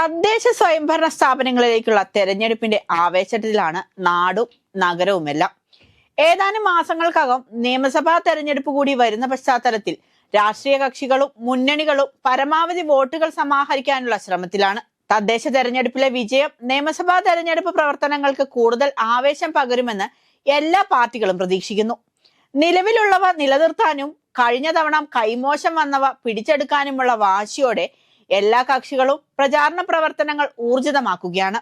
തദ്ദേശ സ്വയംഭരണ സ്ഥാപനങ്ങളിലേക്കുള്ള തെരഞ്ഞെടുപ്പിന്റെ ആവേശത്തിലാണ് നാടും നഗരവുമെല്ലാം ഏതാനും മാസങ്ങൾക്കകം നിയമസഭാ തെരഞ്ഞെടുപ്പ് കൂടി വരുന്ന പശ്ചാത്തലത്തിൽ രാഷ്ട്രീയ കക്ഷികളും മുന്നണികളും പരമാവധി വോട്ടുകൾ സമാഹരിക്കാനുള്ള ശ്രമത്തിലാണ്. തദ്ദേശ തെരഞ്ഞെടുപ്പിലെ വിജയം നിയമസഭാ തെരഞ്ഞെടുപ്പ് പ്രവർത്തനങ്ങൾക്ക് കൂടുതൽ ആവേശം പകരുമെന്ന് എല്ലാ പാർട്ടികളും പ്രതീക്ഷിക്കുന്നു. നിലവിലുള്ളവ നിലനിർത്താനും കഴിഞ്ഞ തവണ കൈമോശം വന്നവ പിടിച്ചെടുക്കാനുമുള്ള വാശിയോടെ എല്ലാ കക്ഷികളും പ്രചാരണ പ്രവർത്തനങ്ങൾ ഊർജിതമാക്കുകയാണ്.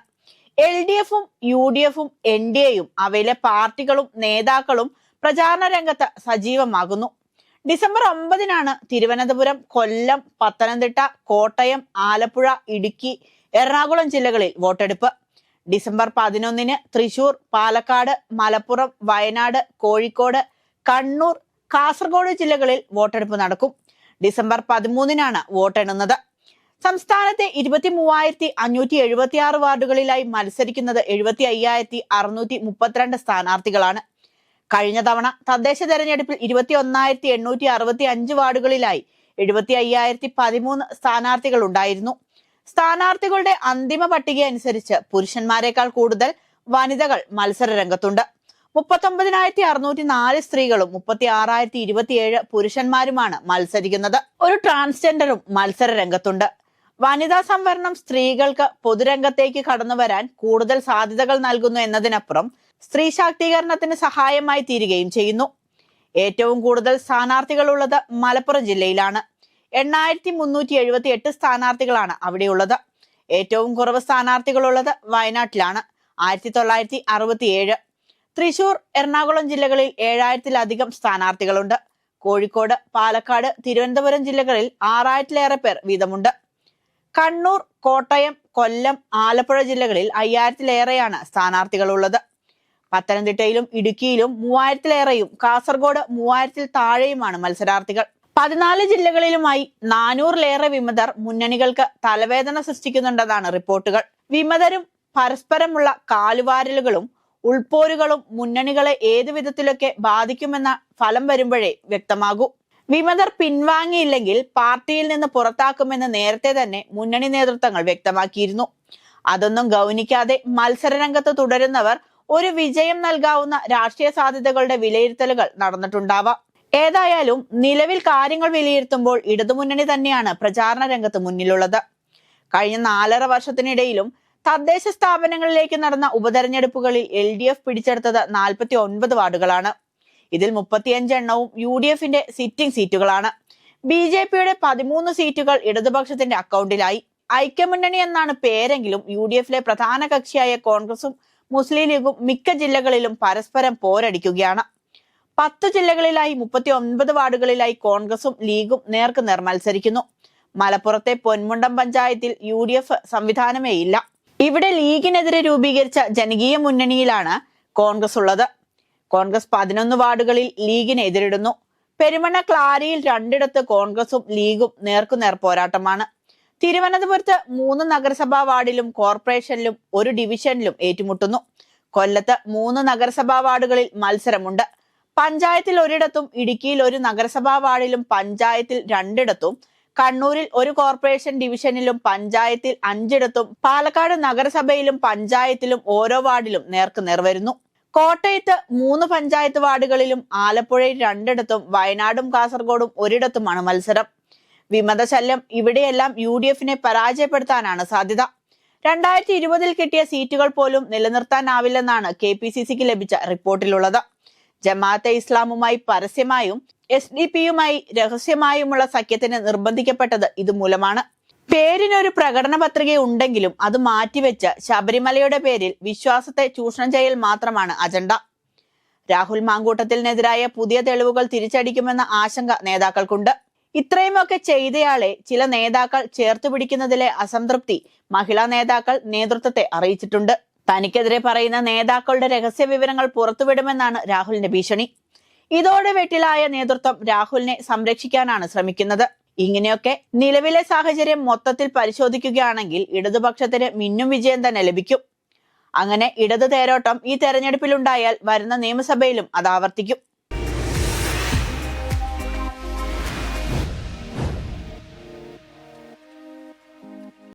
എൽ ഡി എഫും യു ഡി എഫും എൻ ഡി എയും അവയിലെ പാർട്ടികളും നേതാക്കളും പ്രചാരണ രംഗത്ത് സജീവമാകുന്നു. ഡിസംബർ ഒമ്പതിനാണ് തിരുവനന്തപുരം കൊല്ലം പത്തനംതിട്ട കോട്ടയം ആലപ്പുഴ ഇടുക്കി എറണാകുളം ജില്ലകളിൽ വോട്ടെടുപ്പ്. ഡിസംബർ പതിനൊന്നിന് തൃശൂർ പാലക്കാട് മലപ്പുറം വയനാട് കോഴിക്കോട് കണ്ണൂർ കാസർഗോഡ് ജില്ലകളിൽ വോട്ടെടുപ്പ് നടക്കും. ഡിസംബർ പതിമൂന്നിനാണ് വോട്ടെണ്ണുന്നത്. സംസ്ഥാനത്തെ ഇരുപത്തി മൂവായിരത്തി അഞ്ഞൂറ്റി എഴുപത്തി ആറ് വാർഡുകളിലായി മത്സരിക്കുന്നത് എഴുപത്തി അയ്യായിരത്തി അറുന്നൂറ്റി മുപ്പത്തിരണ്ട് സ്ഥാനാർത്ഥികളാണ്. കഴിഞ്ഞ തവണ തദ്ദേശ തെരഞ്ഞെടുപ്പിൽ ഇരുപത്തി ഒന്നായിരത്തി എണ്ണൂറ്റി അറുപത്തി അഞ്ച് വാർഡുകളിലായി എഴുപത്തി അയ്യായിരത്തി പതിമൂന്ന് സ്ഥാനാർത്ഥികൾ ഉണ്ടായിരുന്നു സ്ഥാനാർത്ഥികളുടെ അന്തിമ പട്ടിക അനുസരിച്ച് പുരുഷന്മാരെക്കാൾ കൂടുതൽ വനിതകൾ മത്സര രംഗത്തുണ്ട് മുപ്പത്തൊമ്പതിനായിരത്തി അറുന്നൂറ്റി നാല് സ്ത്രീകളും മുപ്പത്തി ആറായിരത്തി ഇരുപത്തിയേഴ് പുരുഷന്മാരുമാണ് മത്സരിക്കുന്നത്. ഒരു ട്രാൻസ്ജെൻഡറും മത്സര രംഗത്തുണ്ട് വനിതാ സംവരണം സ്ത്രീകൾക്ക് പൊതുരംഗത്തേക്ക് കടന്നു വരാൻ കൂടുതൽ സാധ്യതകൾ നൽകുന്നു എന്നതിനപ്പുറം സ്ത്രീ ശാക്തീകരണത്തിന് സഹായമായി തീരുകയും ചെയ്യുന്നു. ഏറ്റവും കൂടുതൽ സ്ഥാനാർത്ഥികൾ ഉള്ളത് മലപ്പുറം ജില്ലയിലാണ്. എണ്ണായിരത്തി മുന്നൂറ്റി എഴുപത്തി എട്ട് സ്ഥാനാർത്ഥികളാണ് അവിടെയുള്ളത്. ഏറ്റവും കുറവ് സ്ഥാനാർത്ഥികൾ ഉള്ളത് വയനാട്ടിലാണ്. ആയിരത്തി തൊള്ളായിരത്തി അറുപത്തിയേഴ് തൃശൂർ എറണാകുളം ജില്ലകളിൽ ഏഴായിരത്തിലധികം സ്ഥാനാർത്ഥികളുണ്ട്. കോഴിക്കോട് പാലക്കാട് തിരുവനന്തപുരം ജില്ലകളിൽ ആറായിരത്തിലേറെ പേർ വീതമുണ്ട്. കണ്ണൂർ കോട്ടയം കൊല്ലം ആലപ്പുഴ ജില്ലകളിൽ അയ്യായിരത്തിലേറെയാണ് സ്ഥാനാർത്ഥികളുള്ളത്. പത്തനംതിട്ടയിലും ഇടുക്കിയിലും മൂവായിരത്തിലേറെയും കാസർഗോഡ് മൂവായിരത്തിൽ താഴെയുമാണ് മത്സരാർത്ഥികൾ. പതിനാല് ജില്ലകളിലുമായി നാനൂറിലേറെ വിമതർ മുന്നണികൾക്ക് തലവേദന സൃഷ്ടിക്കുന്നുണ്ടെന്നാണ് റിപ്പോർട്ടുകൾ. വിമതരും പരസ്പരമുള്ള കാലുവാരലുകളും ഉൾപോരുകളും മുന്നണികളെ ഏതു വിധത്തിലൊക്കെ ബാധിക്കുമെന്ന ഫലം വരുമ്പോഴേ വ്യക്തമാകൂ. വിമതർ പിൻവാങ്ങിയില്ലെങ്കിൽ പാർട്ടിയിൽ നിന്ന് പുറത്താക്കുമെന്ന് നേരത്തെ തന്നെ മുന്നണി നേതൃത്വങ്ങൾ വ്യക്തമാക്കിയിരുന്നു. അതൊന്നും ഗൗനിക്കാതെ മത്സരരംഗത്ത് തുടരുന്നവർ ഒരു വിജയം നൽകാവുന്ന രാഷ്ട്രീയ സാധ്യതകളുടെ വിലയിരുത്തലുകൾ നടന്നിട്ടുണ്ടാവാം. ഏതായാലും നിലവിൽ കാര്യങ്ങൾ വിലയിരുത്തുമ്പോൾ ഇടതുമുന്നണി തന്നെയാണ് പ്രചാരണ രംഗത്ത് മുന്നിലുള്ളത്. കഴിഞ്ഞ നാലര വർഷത്തിനിടയിലും തദ്ദേശ സ്ഥാപനങ്ങളിലേക്ക് നടന്ന ഉപതെരഞ്ഞെടുപ്പുകളിൽ എൽ ഡി എഫ് പിടിച്ചെടുത്തത് നാൽപ്പത്തി ഒൻപത് വാർഡുകളാണ്. ഇതിൽ മുപ്പത്തിയഞ്ച് എണ്ണവും യു ഡി എഫിന്റെ സിറ്റിംഗ് സീറ്റുകളാണ് ബി ജെ പിയുടെ പതിമൂന്ന് സീറ്റുകൾ ഇടതുപക്ഷത്തിന്റെ അക്കൗണ്ടിലായി ഐക്യമുന്നണി എന്നാണ് പേരെങ്കിലും യു ഡി എഫിലെ പ്രധാന കക്ഷിയായ കോൺഗ്രസും മുസ്ലിം ലീഗും മിക്ക ജില്ലകളിലും പരസ്പരം പോരടിക്കുകയാണ്. പത്ത് ജില്ലകളിലായി മുപ്പത്തി ഒൻപത് വാർഡുകളിലായി കോൺഗ്രസും ലീഗും നേർക്കുനേർ മത്സരിക്കുന്നു. മലപ്പുറത്തെ പൊന്മുണ്ടം പഞ്ചായത്തിൽ യു ഡി എഫ് സംവിധാനമേയില്ല ഇവിടെ ലീഗിനെതിരെ രൂപീകരിച്ച ജനകീയ മുന്നണിയിലാണ് കോൺഗ്രസ് ഉള്ളത്. കോൺഗ്രസ് പതിനൊന്ന് വാർഡുകളിൽ ലീഗിനെ എതിരിടുന്നു. പെരുമണ ക്ലാരിയിൽ രണ്ടിടത്ത് കോൺഗ്രസും ലീഗും നേർക്കുനേർ പോരാട്ടമാണ്. തിരുവനന്തപുരത്ത് മൂന്ന് നഗരസഭാ വാർഡിലും കോർപ്പറേഷനിലും ഒരു ഡിവിഷനിലും ഏറ്റുമുട്ടുന്നു. കൊല്ലത്ത് മൂന്ന് നഗരസഭാ വാർഡുകളിൽ മത്സരമുണ്ട്. പഞ്ചായത്തിൽ ഒരിടത്തും ഇടുക്കിയിൽ ഒരു നഗരസഭാ വാർഡിലും പഞ്ചായത്തിൽ രണ്ടിടത്തും കണ്ണൂരിൽ ഒരു കോർപ്പറേഷൻ ഡിവിഷനിലും പഞ്ചായത്തിൽ അഞ്ചിടത്തും പാലക്കാട് നഗരസഭയിലും പഞ്ചായത്തിലും ഓരോ വാർഡിലും നേർക്കുനേർ നേർവരുന്നു കോട്ടയത്ത് മൂന്ന് പഞ്ചായത്ത് വാർഡുകളിലും ആലപ്പുഴയിൽ രണ്ടിടത്തും വയനാടും കാസർഗോഡും ഒരിടത്തുമാണ് മത്സരം. വിമതശല്യം ഇവിടെയെല്ലാം യു ഡി എഫിനെ പരാജയപ്പെടുത്താനാണ് സാധ്യത. രണ്ടായിരത്തി ഇരുപതിൽ കിട്ടിയ സീറ്റുകൾ പോലും നിലനിർത്താനാവില്ലെന്നാണ് കെ പി സി സിക്ക് ലഭിച്ച റിപ്പോർട്ടിലുള്ളത്. ജമാഅത്തെ ഇസ്ലാമുമായി പരസ്യമായും എസ് ഡി പിയുമായി രഹസ്യമായുമുള്ള സഖ്യത്തിന് നിർബന്ധിക്കപ്പെട്ടത് ഇതുമൂലമാണ്. പേരിനൊരു പ്രകടന പത്രിക ഉണ്ടെങ്കിലും അത് മാറ്റിവെച്ച ശബരിമലയുടെ പേരിൽ വിശ്വാസത്തെ ചൂഷണം ചെയ്യൽ മാത്രമാണ് അജണ്ട. രാഹുൽ മാങ്കൂട്ടത്തിനെതിരായ പുതിയ തെളിവുകൾ തിരിച്ചടിക്കുമെന്ന ആശങ്ക നേതാക്കൾക്കുണ്ട്. ഇത്രയുമൊക്കെ ചെയ്തയാളെ ചില നേതാക്കൾ ചേർത്തു പിടിക്കുന്നതിലെ അസംതൃപ്തി മഹിളാ നേതാക്കൾ നേതൃത്വത്തെ അറിയിച്ചിട്ടുണ്ട്. തനിക്കെതിരെ പറയുന്ന നേതാക്കളുടെ രഹസ്യ വിവരങ്ങൾ പുറത്തുവിടുമെന്നാണ് രാഹുലിന്റെ ഭീഷണി. ഇതോടെ വെട്ടിലായ നേതൃത്വം രാഹുലിനെ സംരക്ഷിക്കാനാണ് ശ്രമിക്കുന്നത്. ഇങ്ങനെയൊക്കെ നിലവിലെ സാഹചര്യം മൊത്തത്തിൽ പരിശോധിക്കുകയാണെങ്കിൽ ഇടതുപക്ഷത്തിന് മിന്നും വിജയം തന്നെ ലഭിക്കും. അങ്ങനെ ഇടതു തേരോട്ടം ഈ തെരഞ്ഞെടുപ്പിലുണ്ടായാൽ വരുന്ന നിയമസഭയിലും അത് ആവർത്തിക്കും.